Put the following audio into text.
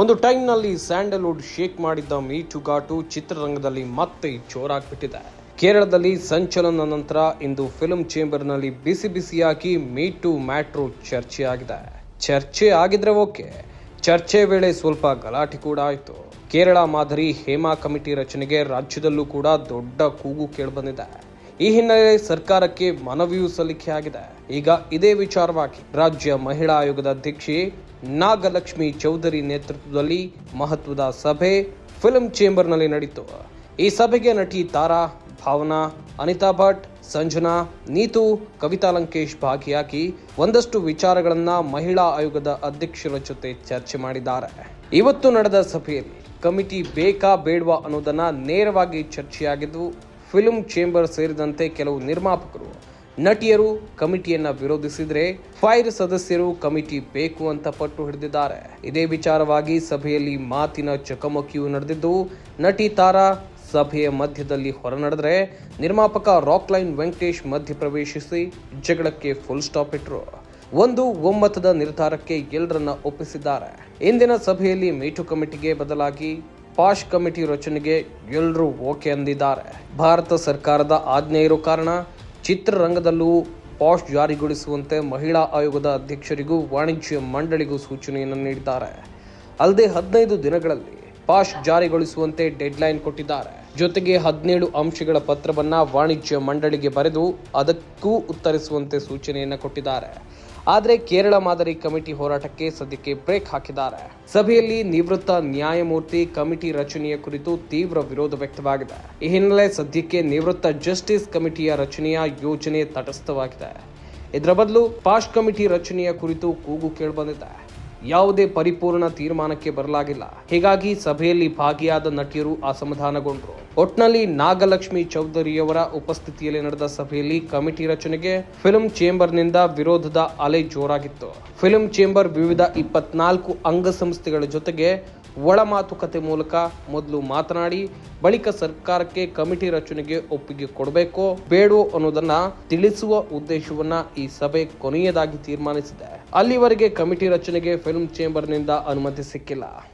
ಒಂದು ಟೈಮ್ನಲ್ಲಿ Sandalwood shake ಮಾಡಿದ್ದ ಮೀಟುಗಾಟು ಚಿತ್ರರಂಗದಲ್ಲಿ ಮತ್ತೆ ಜೋರಾಗ್ಬಿಟ್ಟಿದೆ. ಕೇರಳದಲ್ಲಿ ಸಂಚಲನ ನಂತರ ಇಂದು ಫಿಲ್ಮ್ ಚೇಂಬರ್ನಲ್ಲಿ ಬಿಸಿ ಬಿಸಿಯಾಗಿ ಮೀಟು ಮ್ಯಾಟ್ರು ಚರ್ಚೆಯಾಗಿದೆ. ಚರ್ಚೆ ಆಗಿದ್ರೆ ಓಕೆ. ಚರ್ಚೆ ವೇಳೆ ಸ್ವಲ್ಪ ಗಲಾಟೆ ಕೂಡ ಆಯಿತು. ಕೇರಳ ಮಾದರಿ ಹೇಮಾ ಕಮಿಟಿ ರಚನೆಗೆ ರಾಜ್ಯದಲ್ಲೂ ಕೂಡ ದೊಡ್ಡ ಕೂಗು ಕೇಳಿಬಂದಿದೆ. ಈ ಹಿನ್ನೆಲೆ ಸರ್ಕಾರಕ್ಕೆ ಮನವಿಯೂ ಸಲ್ಲಿಕೆ ಆಗಿದೆ ಈಗ ಇದೇ ವಿಚಾರವಾಗಿ ರಾಜ್ಯ ಮಹಿಳಾ ಆಯೋಗದ ಅಧ್ಯಕ್ಷೆ ನಾಗಲಕ್ಷ್ಮಿ ಚೌಧರಿ ನೇತೃತ್ವದಲ್ಲಿ ಮಹತ್ವದ ಸಭೆ ಫಿಲ್ಮ್ ಚೇಂಬರ್ನಲ್ಲಿ ನಡೆಯಿತು ಈ ಸಭೆಗೆ ನಟಿ ತಾರಾ, ಭಾವನಾ, ಅನಿತಾ ಭಟ್, ಸಂಜನಾ, ನೀತು, ಕವಿತಾ ಲಂಕೇಶ್ ಭಾಗಿಯಾಗಿ ಒಂದಷ್ಟು ವಿಚಾರಗಳನ್ನು ಮಹಿಳಾ ಆಯೋಗದ ಅಧ್ಯಕ್ಷರ ಜೊತೆ ಚರ್ಚೆ ಮಾಡಿದ್ದಾರೆ. ಇವತ್ತು ನಡೆದ ಸಭೆಯಲ್ಲಿ ಕಮಿಟಿ ಬೇಕಾ ಬೇಡವಾ ಅನ್ನೋದನ್ನು ನೇರವಾಗಿ ಚರ್ಚೆಯಾಗಿದ್ದು ಫಿಲ್ಮ್ ಚೇಂಬರ್ ಸೇರಿದಂತೆ ಕೆಲವು ನಿರ್ಮಾಪಕರು ನಟಿಯರು ಕಮಿಟಿಯನ್ನ ವಿರೋಧಿಸಿದ್ರೆ ಫೈರ್ ಸದಸ್ಯರು ಕಮಿಟಿ ಬೇಕು ಅಂತ ಪಟ್ಟು ಹಿಡಿದಿದ್ದಾರೆ. ಇದೇ ವಿಚಾರವಾಗಿ ಸಭೆಯಲ್ಲಿ ಮಾತಿನ ಚಕಮಕಿಯು ನಡೆದಿದ್ದು, ನಟಿ ತಾರಾ ಸಭೆಯ ಮಧ್ಯದಲ್ಲಿ ಹೊರನಡೆದರೆ ನಿರ್ಮಾಪಕ ರಾಕ್ಲೈನ್ ವೆಂಕಟೇಶ್ ಮಧ್ಯಪ್ರವೇಶಿಸಿ ಜಗಳಕ್ಕೆ ಫುಲ್ ಸ್ಟಾಪ್ ಇಟ್ರು. ಒಂದು ಒಮ್ಮತದ ನಿರ್ಧಾರಕ್ಕೆ ಎಲ್ಲರನ್ನ ಒಪ್ಪಿಸಿದ್ದಾರೆ. ಇಂದಿನ ಸಭೆಯಲ್ಲಿ ಮೀಟು ಕಮಿಟಿಗೆ ಬದಲಾಗಿ ಪಾಶ್ ಕಮಿಟಿ ರಚನೆಗೆ ಎಲ್ಲರೂ ಓಕೆ ಅಂದಿದ್ದಾರೆ. ಭಾರತ ಸರ್ಕಾರದ ಆಜ್ಞೆ ಇರೋ ಕಾರಣ ಚಿತ್ರರಂಗದಲ್ಲೂ ಪಾಶ್ ಜಾರಿಗೊಳಿಸುವಂತೆ ಮಹಿಳಾ ಆಯೋಗದ ಅಧ್ಯಕ್ಷರಿಗೂ ವಾಣಿಜ್ಯ ಮಂಡಳಿಗೂ ಸೂಚನೆಯನ್ನು ನೀಡಿದ್ದಾರೆ. ಅಲ್ಲದೆ ಹದಿನೈದು ದಿನಗಳಲ್ಲಿ ಪಾಶ್ ಜಾರಿಗೊಳಿಸುವಂತೆ ಡೆಡ್ಲೈನ್ ಕೊಟ್ಟಿದ್ದಾರೆ. ಜೊತೆಗೆ ಹದಿನೇಳು ಅಂಶಗಳ ಪತ್ರವನ್ನ ವಾಣಿಜ್ಯ ಮಂಡಳಿಗೆ ಬರೆದು ಅದಕ್ಕೂ ಉತ್ತರಿಸುವಂತೆ ಸೂಚನೆಯನ್ನ ಕೊಟ್ಟಿದ್ದಾರೆ. ಆದರೆ ಕೇರಳ ಮಾದರಿ ಕಮಿಟಿ ಹೋರಾಟಕ್ಕೆ ಸದ್ಯಕ್ಕೆ ಬ್ರೇಕ್ ಹಾಕಿದ್ದಾರೆ. ಸಭೆಯಲ್ಲಿ ನಿವೃತ್ತ ನ್ಯಾಯಮೂರ್ತಿ ಕಮಿಟಿ ರಚನೆಯ ಕುರಿತು ತೀವ್ರ ವಿರೋಧ ವ್ಯಕ್ತವಾಗಿದೆ. ಈ ಹಿನ್ನೆಲೆ ಸದ್ಯಕ್ಕೆ ನಿವೃತ್ತ ಜಸ್ಟಿಸ್ ಕಮಿಟಿಯ ರಚನೆಯ ಯೋಜನೆ ತಟಸ್ಥವಾಗಿದೆ. ಇದರ ಬದಲು ಪಾಶ್ ಕಮಿಟಿ ರಚನೆಯ ಕುರಿತು ಕೂಗು ಕೇಳಿಬಂದಿದೆ ಯಾವುದೇ ಪರಿಪೂರ್ಣ ತೀರ್ಮಾನಕ್ಕೆ ಬರಲಾಗಿಲ್ಲ. ಹೀಗಾಗಿ ಸಭೆಯಲ್ಲಿ ಭಾಗಿಯಾದ ನಟಿಯರು ಅಸಮಾಧಾನಗೊಂಡರು. ಒಟ್ನಲ್ಲಿ ನಾಗಲಕ್ಷ್ಮಿ ಚೌಧರಿಯವರ ಉಪಸ್ಥಿತಿಯಲ್ಲಿ ನಡೆದ ಸಭೆಯಲ್ಲಿ ಕಮಿಟಿ ರಚನೆಗೆ ಫಿಲ್ಮ್ ಚೇಂಬರ್ನಿಂದ ವಿರೋಧದ ಅಲೆ ಜೋರಾಗಿತ್ತು. ಫಿಲ್ಮ್ ಚೇಂಬರ್ ವಿವಿಧ ಇಪ್ಪತ್ನಾಲ್ಕು ಅಂಗಸಂಸ್ಥೆಗಳ ಜೊತೆಗೆ ಒಳ ಮಾತುಕತೆ ಮೂಲಕ ಮೊದಲು ಮಾತನಾಡಿ, ಬಳಿಕ ಸರ್ಕಾರಕ್ಕೆ ಕಮಿಟಿ ರಚನೆಗೆ ಒಪ್ಪಿಗೆ ಕೊಡಬೇಕೋ ಬೇಡೋ ಅನ್ನೋದನ್ನ ತಿಳಿಸುವ ಉದ್ದೇಶವನ್ನ ಈ ಸಭೆ ಕೊನೆಯದಾಗಿ ತೀರ್ಮಾನಿಸಿದೆ. ಅಲ್ಲಿವರೆಗೆ ಕಮಿಟಿ ರಚನೆಗೆ ಫಿಲ್ಮ್ ಚೇಂಬರ್ನಿಂದ ಅನುಮತಿ ಸಿಕ್ಕಿಲ್ಲ.